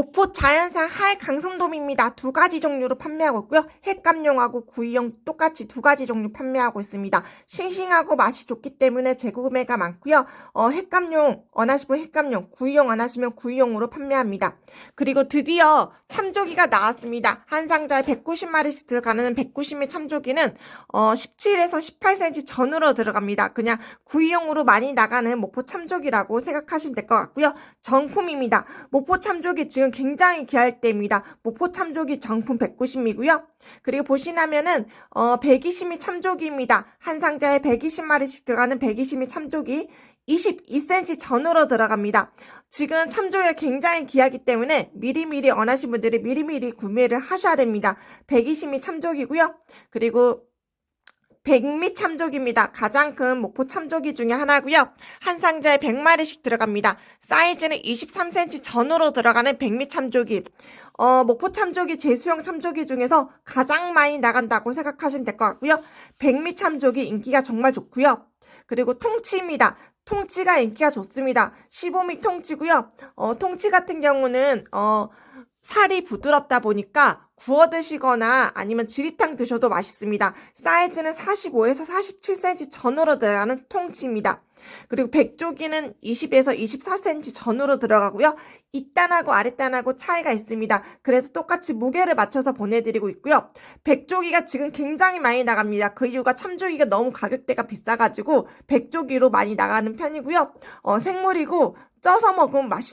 목포 자연산 하이 강성돔입니다. 두 가지 종류로 판매하고 있고요. 햇감용하고 구이용 똑같이 두 가지 종류 판매하고 있습니다. 싱싱하고 맛이 좋기 때문에 재구매가 많고요. 어, 햇감용 원하시면 햇감용, 구이용 원하시면 구이용으로 판매합니다. 그리고 드디어 참조기가 나왔습니다. 한 상자에 190마리씩 들어가는 190의 참조기는 어, 17에서 18cm 전으로 들어갑니다. 그냥 구이용으로 많이 나가는 목포 참조기라고 생각하시면 될 것 같고요. 정품입니다. 목포 참조기 지금 굉장히 귀할 때입니다. 목포 참조기 정품 190이고요. 그리고 보시나면은 어 120미 참조기입니다. 한 상자에 120마리씩 들어가는 120미 참조기 22cm 전으로 들어갑니다. 지금 참조기가 굉장히 귀하기 때문에 미리미리 원하신 분들이 미리미리 구매를 하셔야 됩니다. 120미 참조기고요. 그리고 백미 참조기입니다. 가장 큰 목포 참조기 중에 하나고요. 한 상자에 100마리씩 들어갑니다. 사이즈는 23cm 전으로 들어가는 백미 참조기. 어, 목포 참조기 제수형 참조기 중에서 가장 많이 나간다고 생각하시면 될 것 같고요. 백미 참조기 인기가 정말 좋고요. 그리고 통치입니다. 통치가 인기가 좋습니다. 15미 통치고요. 어, 통치 같은 경우는 어, 살이 부드럽다 보니까 구워 드시거나 아니면 지리탕 드셔도 맛있습니다. 사이즈는 45에서 47cm 전으로 들어가는 통치입니다. 그리고 백조기는 20에서 24cm 전으로 들어가고요. 윗단하고 아랫단하고 차이가 있습니다. 그래서 똑같이 무게를 맞춰서 보내드리고 있고요. 백조기가 지금 굉장히 많이 나갑니다. 그 이유가 참조기가 너무 가격대가 비싸가지고 백조기로 많이 나가는 편이고요. 어, 생물이고 쪄서 먹으면 맛있